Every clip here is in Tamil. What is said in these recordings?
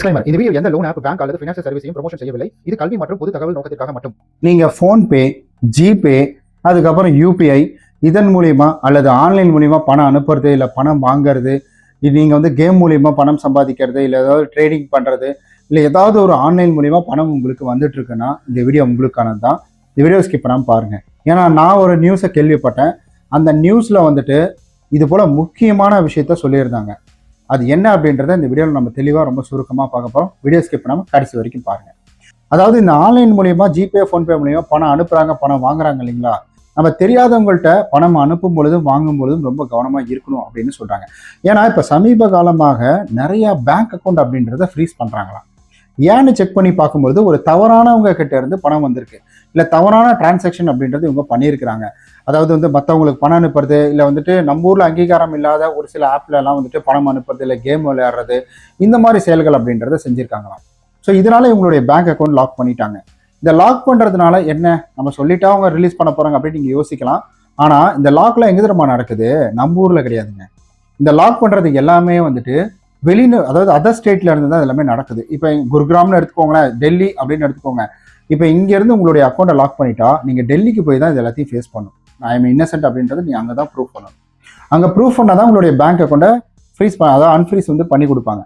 டிஸ்க்ளைமர் இந்த வீடியோ எந்த லோன் ஆப் பேங்க் அல்லது ஃபினான்ஷியல் சர்வீஸையும் ப்ரொமோஷன் செய்யவில்லை. இது கல்வி மற்றும் பொது தகவல் நோக்கத்திற்காக மட்டும். நீங்க ஃபோன்பே ஜிபே அதுக்கப்புறம் யூபிஐ இதன் மூலியமா அல்லது ஆன்லைன் மூலியமா பணம் அனுப்புறது இல்லை பணம் வாங்குறது இது நீங்கள் வந்து கேம் மூலியமா பணம் சம்பாதிக்கிறது இல்லை ஏதாவது ட்ரேடிங் பண்ணுறது இல்லை ஏதாவது ஒரு ஆன்லைன் மூலியமா பணம் உங்களுக்கு வந்துட்டு இருக்குன்னா இந்த வீடியோ உங்களுக்கானது தான் இந்த வீடியோ ஸ்கிப் பண்ணாமல் பாருங்கள் ஏன்னா நான் ஒரு நியூஸை கேள்விப்பட்டேன். அந்த நியூஸில் வந்துட்டு இது போல் முக்கியமான விஷயத்த சொல்லியிருந்தாங்க. அது என்ன அப்படின்றத இந்த வீடியோவில் நம்ம தெளிவாக ரொம்ப சுருக்கமாக பார்க்க போகிறோம் வீடியோ ஸ்கிப் பண்ணாமல் கடைசி வரைக்கும் பாருங்கள் அதாவது இந்த ஆன்லைன் மூலியமா ஜிபே ஃபோன்பே மூலியமா பணம் அனுப்புகிறாங்க பணம் வாங்குறாங்க இல்லைங்களா? நம்ம தெரியாதவங்கள்ட்ட பணம் அனுப்பும் பொழுதும் வாங்கும் பொழுதும் ரொம்ப கவனமாக இருக்கணும் அப்படின்னு சொல்கிறாங்க ஏன்னா இப்போ சமீப காலமாக நிறையா பேங்க் அக்கௌண்ட் அப்படின்றத ஃப்ரீஸ் பண்ணுறாங்களாம் ஏன்னு செக் பண்ணி பார்க்கும்பொழுது ஒரு தவறானவங்க கிட்ட இருந்து பணம் வந்திருக்கு. இல்லை தவறான டிரான்சாக்ஷன் அப்படின்றது இவங்க பண்ணியிருக்கிறாங்க. அதாவது வந்து மற்றவங்களுக்கு பணம் அனுப்புறது இல்லை வந்துட்டு நம்ம ஊரில் அங்கீகாரம் இல்லாத ஒரு சில ஆப்லலாம் வந்துட்டு பணம் அனுப்புறது இல்லை கேம் விளையாடுறது இந்த மாதிரி செயல்கள் அப்படின்றத செஞ்சுருக்காங்களாம். ஸோ இதனால இவங்களுடைய பேங்க் அக்கௌண்ட் லாக் பண்ணிட்டாங்க. இந்த லாக் பண்ணுறதுனால என்ன? நம்ம சொல்லிட்டா அவங்க ரிலீஸ் பண்ண போகிறாங்க அப்படின்னு நீங்கள் யோசிக்கலாம். ஆனால் இந்த லாக்லாம் எங்கே தெரியுமா நடக்குது? நம்ம ஊரில் கிடையாதுங்க. இந்த லாக் பண்ணுறது எல்லாமே வந்துட்டு வெளியில் அதாவது அதர் ஸ்டேட்ல இருந்து தான் எல்லாமே நடக்குது. இப்போ குருகிராம்னு எடுத்துக்கோங்களேன் டெல்லி அப்படின்னு எடுத்துக்கோங்க. இப்போ இங்கேருந்து உங்களுடைய அக்கௌண்ட்டை லாக் பண்ணிட்டா நீங்கள் டெல்லிக்கு போய் தான் இது எல்லாத்தையும் ஃபேஸ் பண்ணணும். ஐ எம் இன்னசென்ட் அப்படின்றது நீங்கள் அங்கே தான் ப்ரூவ் பண்ணணும். அங்கே ப்ரூவ் பண்ணால் தான் உங்களுடைய பேங்க் அக்கௌண்ட்டை ஃப்ரீஸ் பண்ண அதாவது அன்ஃப்ரீஸ் வந்து பண்ணி கொடுப்பாங்க.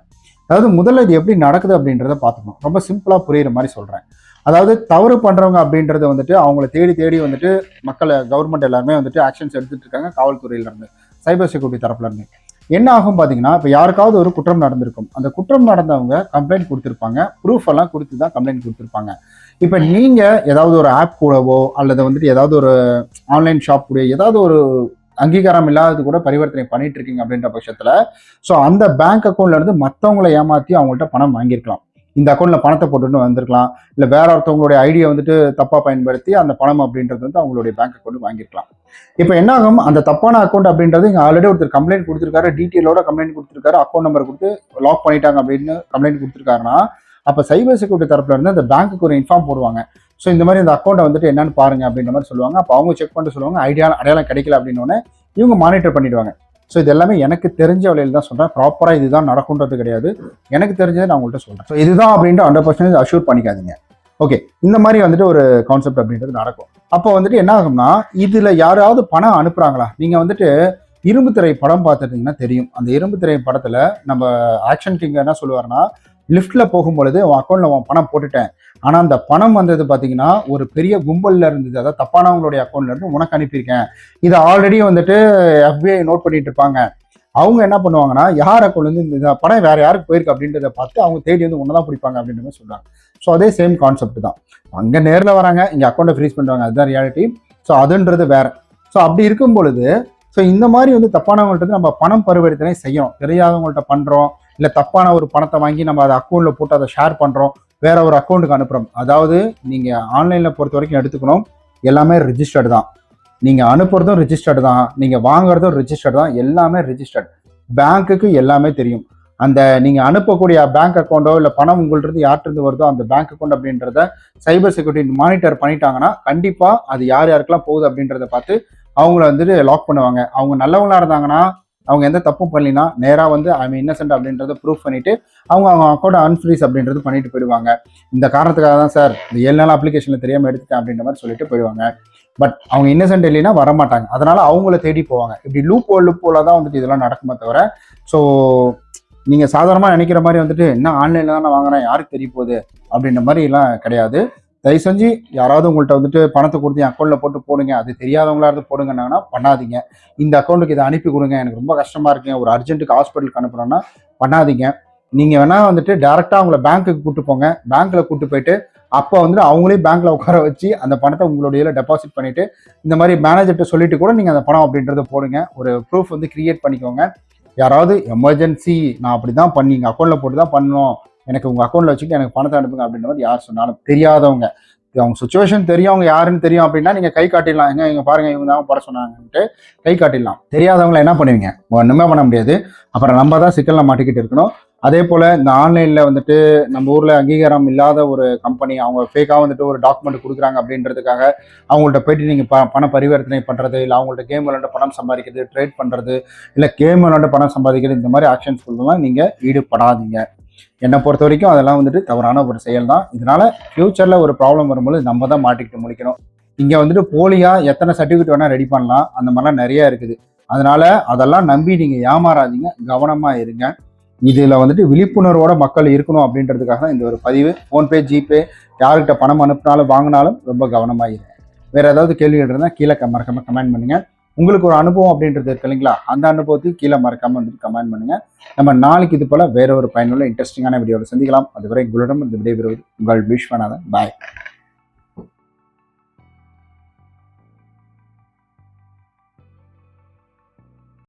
அதாவது முதல்ல இது எப்படி நடக்குது அப்படின்றத பார்த்துக்கணும். ரொம்ப சிம்பிளாக புரியுற மாதிரி சொல்கிறேன் அதாவது தவறு பண்ணுறவங்க அப்படின்றத வந்துட்டு அவங்கள தேடி தேடி வந்துட்டு மக்களை கவர்மெண்ட் எல்லாருமே வந்துட்டு ஆக்ஷன்ஸ் எடுத்துகிட்டு இருக்காங்க காவல்துறையிலேருந்து சைபர் செக்யூரிட்டி தரப்புலேருந்து என்ன ஆகும் பார்த்தீங்கன்னா இப்போ யாருக்காவது ஒரு குற்றம் நடந்திருக்கும். அந்த குற்றம் நடந்தவங்க கம்ப்ளைண்ட் கொடுத்துருப்பாங்க. ப்ரூஃப் எல்லாம் கொடுத்து தான் கம்ப்ளைண்ட் கொடுத்துருப்பாங்க. இப்போ நீங்கள் ஏதாவது ஒரு ஆப் கூடவோ அல்லது வந்துட்டு ஏதாவது ஒரு ஆன்லைன் ஷாப் கூட ஏதாவது ஒரு அங்கீகாரம் இல்லாதது கூட பரிவர்த்தனை பண்ணிட்டு இருக்கீங்க அப்படின்ற பட்சத்தில் ஸோ அந்த பேங்க் அக்கௌண்ட்ல இருந்து மற்றவங்களை ஏமாற்றி அவங்கள்ட்ட பணம் வாங்கியிருக்கலாம். இந்த அக்கௌண்ட்ல பணத்தை போட்டுன்னு வந்திருக்கலாம். இல்லை வேற ஒருத்தவங்களுடைய ஐடியா வந்துட்டு தப்பா பயன்படுத்தி அந்த பணம் அப்படின்றது வந்து அவங்களுடைய பேங்க் அக்கௌண்ட் வாங்கியிருக்கலாம் இப்போ என்ன ஆகும்? அந்த தப்பான அக்கௌண்ட் அப்படின்றது இங்கே ஆல்ரெடி ஒருத்தர் கம்ப்ளைண்ட் கொடுத்துருக்காரு டீட்டெயிலோட கம்ப்ளைண்ட் கொடுத்துருக்காரு அக்கௌண்ட் நம்பர் கொடுத்து லாக் பண்ணிட்டாங்க அப்படின்னு கம்ப்ளைண்ட் கொடுத்துருக்காருன்னா அப்போ சைபர் செக்யூரிட்டி தரப்புல இருந்து அந்த பேங்க்குக்கு ஒரு இன்ஃபார்ம் போடுவாங்க. ஸோ இந்த மாதிரி இந்த அக்கௌண்ட்டை வந்துட்டு என்னன்னு பாருங்க அப்படின்ற மாதிரி சொல்லுவாங்க. அப்போ அவங்க செக் பண்ணிட்டு சொல்லுவாங்க ஐடியா அடையாளம் கிடைக்கல அப்படின்னு இவங்க மானிட்டர் பண்ணிடுவாங்க. ஸோ இது எல்லாமே எனக்கு தெரிஞ்ச வழியில் தான் சொல்கிறேன் ப்ராப்பராக இதுதான் நடக்குன்றது கிடையாது. எனக்கு தெரிஞ்சதை நான் உங்கள்கிட்ட சொல்கிறேன் ஸோ இதுதான் அப்படின்ட்டு ஹண்ட்ரட் பர்சன்டேஜ் அஷ்யூர் பண்ணிக்காதீங்க. ஓகே இந்த மாதிரி வந்துட்டு ஒரு கான்செப்ட் அப்படின்றது நடக்கும். அப்போ வந்துட்டு என்ன ஆகும்னா இதில் யாராவது பணம் அனுப்புகிறாங்களா நீங்கள் வந்துட்டு இரும்பு திரை படம் பார்த்துட்டிங்கன்னா தெரியும். அந்த இரும்பு திரை படத்தில் நம்ம ஆக்ஷன் கிங் என்ன சொல்லுவார்னா லிஃப்ட்ல போகும்பொழுது உன் அக்கௌண்ட்டில் உன் பணம் போட்டுட்டேன். ஆனால் அந்த பணம் வந்தது பார்த்தீங்கன்னா ஒரு பெரிய கும்பலில் இருந்தது. அதாவது தப்பானவங்களுடைய அக்கௌண்ட்லேருந்து உனக்கு அனுப்பியிருக்கேன். இதை ஆல்ரெடி வந்துட்டு எஃபிஐ நோட் பண்ணிட்டு இருப்பாங்க. அவங்க என்ன பண்ணுவாங்கன்னா யார் அக்கௌண்ட்லேருந்து இந்த பணம் வேறு யாருக்கு போயிருக்கு அப்படின்றத பார்த்து அவங்க தேடி வந்து ஒன்னதான் பிடிப்பாங்க அப்படின்ற மாதிரி ஸோ அதே சேம் கான்செப்ட் தான். அங்கே நேரில் வராங்க இங்கே அக்கௌண்ட்டை ஃப்ரீஸ் பண்ணுவாங்க அதுதான் ரியாலிட்டி ஸோ அதுன்றது வேற. ஸோ அப்படி இருக்கும் பொழுது ஸோ இந்த மாதிரி வந்து தப்பானவங்கள்ட்ட நம்ம பணம் பரிவர்த்தனை செய்யணும். தெரியாதவங்கள்ட்ட பண்ணுறோம் இல்லை தப்பான ஒரு பணத்தை வாங்கி நம்ம அதை அக்கௌண்ட்டில் போட்டு அதை ஷேர் பண்ணுறோம் வேற ஒரு அக்கௌண்ட்டுக்கு அனுப்புகிறோம் அதாவது நீங்கள் ஆன்லைனில் பொறுத்த வரைக்கும் எடுத்துக்கணும். எல்லாமே ரிஜிஸ்டர்டு தான். நீங்கள் அனுப்புறதும் ரிஜிஸ்டர்டு தான். நீங்கள் வாங்குறதும் ரிஜிஸ்டர்டு தான். எல்லாமே ரிஜிஸ்டர்ட் பேங்க்குக்கு எல்லாமே தெரியும். அந்த நீங்கள் அனுப்பக்கூடிய பேங்க் அக்கௌண்ட்டோ இல்லை பணம் உங்கள்கிட்ட யார்கிட்ட வருதோ அந்த பேங்க் அக்கௌண்ட் அப்படின்றத சைபர் செக்யூரிட்டி மானிட்டர் பண்ணிட்டாங்கன்னா கண்டிப்பாக அது யார் யாருக்கெல்லாம் போகுது அப்படின்றத பார்த்து அவங்கள வந்துட்டு லாக் பண்ணுவாங்க. அவங்க நல்லவங்களா இருந்தாங்கன்னா அவங்க எந்த தப்பும் பண்ணலினா நேராக வந்து ஐ இன்னசென்ட் அப்படின்றத ப்ரூஃப் பண்ணிவிட்டு அவங்க அவங்க அக்கௌண்ட் அன்ஃப்ரீஸ் அப்படின்றது பண்ணிட்டு போயிடுவாங்க. இந்த காரணத்துக்காக தான் சார் இந்த ஏழு நாள் அப்ளிகேஷனில் தெரியாமல் எடுத்துட்டேன் அப்படின்ற மாதிரி சொல்லிட்டு போயிடுவாங்க. பட் அவங்க இன்னசென்ட் இல்லைன்னா வரமாட்டாங்க. அதனால அவங்கள தேடி போவாங்க. இப்படி லூப் போல் லூப் போல தான் வந்துட்டு இதெல்லாம் நடக்குமே தவிர ஸோ நீங்கள் சாதாரணமாக நினைக்கிற மாதிரி வந்துட்டு என்ன ஆன்லைனில் தான் நான் வாங்குறேன்? யாருக்கு தெரிய போகுது? அப்படின்ற மாதிரி எல்லாம் கிடையாது. தயவு செஞ்சு யாராவது உங்கள்கிட்ட வந்துட்டு பணத்தை கொடுத்து என் அக்கௌண்ட்டில் போட்டு போடுங்க. அது தெரியாதவங்களா இருந்து போடுங்கன்னாங்கன்னா பண்ணாதீங்க. இந்த அக்கௌண்ட்டுக்கு இதை அனுப்பி கொடுங்க. எனக்கு ரொம்ப கஷ்டமா இருக்குங்க ஒரு அர்ஜென்ட்டுக்கு ஹாஸ்பிட்டலுக்கு அனுப்புறோம்னா பண்ணாதீங்க. நீங்க வேணா வந்துட்டு டேரெக்டாக அவங்கள பேங்க்குக்கு கூட்டு போங்க. பேங்க்ல கூட்டு போயிட்டு அப்போ வந்துட்டு அவங்களே பேங்க்ல உட்கார வச்சு அந்த பணத்தை உங்களுடைய டெபாசிட் பண்ணிட்டு இந்த மாதிரி மேனேஜர்கிட்ட சொல்லிட்டு கூட நீங்க அந்த பணம் அப்படின்றத போடுங்க. ஒரு ப்ரூஃப் வந்து கிரியேட் பண்ணிக்கோங்க. யாராவது எமர்ஜென்சி நான் அப்படி தான் பண்ணி எங்கள் அக்கௌண்ட்டில் போட்டு தான் பண்ணணும். எனக்கு உங்கள் அக்கௌண்ட்டில் வச்சுட்டு எனக்கு பணத்தை அனுப்புங்க அப்படின்ற மாதிரி யார் சொன்னாலும் தெரியாதவங்க. அவங்க சுச்சுவேஷன் தெரியும் அவங்க யாருன்னு தெரியும் அப்படின்னா நீங்கள் கை காட்டிடலாம். எங்க இங்கே பாருங்க இவங்க தான் போட சொன்னாங்கன்ட்டு கை காட்டிடலாம். தெரியாதவங்கள என்ன பண்ணுவீங்க? ஒன்றுமே பண்ண முடியாது. அப்புறம் நம்ம தான் சிக்கலில் மாட்டிக்கிட்டு இருக்கணும். அதே போல் இந்த ஆன்லைனில் வந்துட்டு நம்ம ஊரில் அங்கீகாரம் இல்லாத ஒரு கம்பெனி அவங்க ஃபேக்காக வந்துட்டு ஒரு டாக்குமெண்ட் கொடுக்குறாங்க அப்படின்றதுக்காக அவங்கள்ட்ட போயிட்டு நீங்கள் ப பண பரிவர்த்தனை பண்ணுறது இல்லை அவங்கள்ட்ட கேம் விளாண்டு பணம் சம்பாதிக்கிறது ட்ரேட் பண்ணுறது இல்லை கேம் விளாண்டு பணம் சம்பாதிக்கிறது இந்த மாதிரி ஆக்ஷன்ஸ் எல்லாம் நீங்கள் ஈடுபடாதீங்க. என்னை பொறுத்த வரைக்கும் அதெல்லாம் வந்துட்டு தவறான ஒரு செயல் தான் இதனால ஃபியூச்சர்ல ஒரு ப்ராப்ளம் வரும்போது நம்ம தான் மாட்டிக்கிட்டு முடிக்கணும் இங்கே வந்துட்டு போலியாக எத்தனை சர்டிஃபிகேட் வேணால் ரெடி பண்ணலாம். அந்த மாதிரிலாம் நிறைய இருக்குது. அதனால அதெல்லாம் நம்பி நீங்கள் ஏமாறாதீங்க. கவனமாக இருங்க. இதில் வந்துட்டு விழிப்புணர்வோட மக்கள் இருக்கணும் அப்படின்றதுக்காக தான் இந்த ஒரு பதிவு. ஃபோன்பே ஜிபே யார்கிட்ட பணம் அனுப்பினாலும் வாங்கினாலும் ரொம்ப கவனமாக இருங்க. வேறு ஏதாவது கேள்விகள் இருந்தால் கீழே க- கமெண்ட் பண்ணுங்கள் உங்களுக்கு ஒரு அனுபவம் அப்படின்றது இருக்கு இல்லைங்களா? அந்த அனுபவத்தையும் கீழே மறக்காம வந்துட்டு கமெண்ட் பண்ணுங்க. நம்ம நாளைக்கு இது போல வேற ஒரு பயனுள்ள இன்ட்ரெஸ்டிங்கான வீடியோவில் சந்திக்கலாம். அதுவரை உங்களிடம் இந்த விடைபெறுவது உங்கள் விஷ்வநாதன் பாய்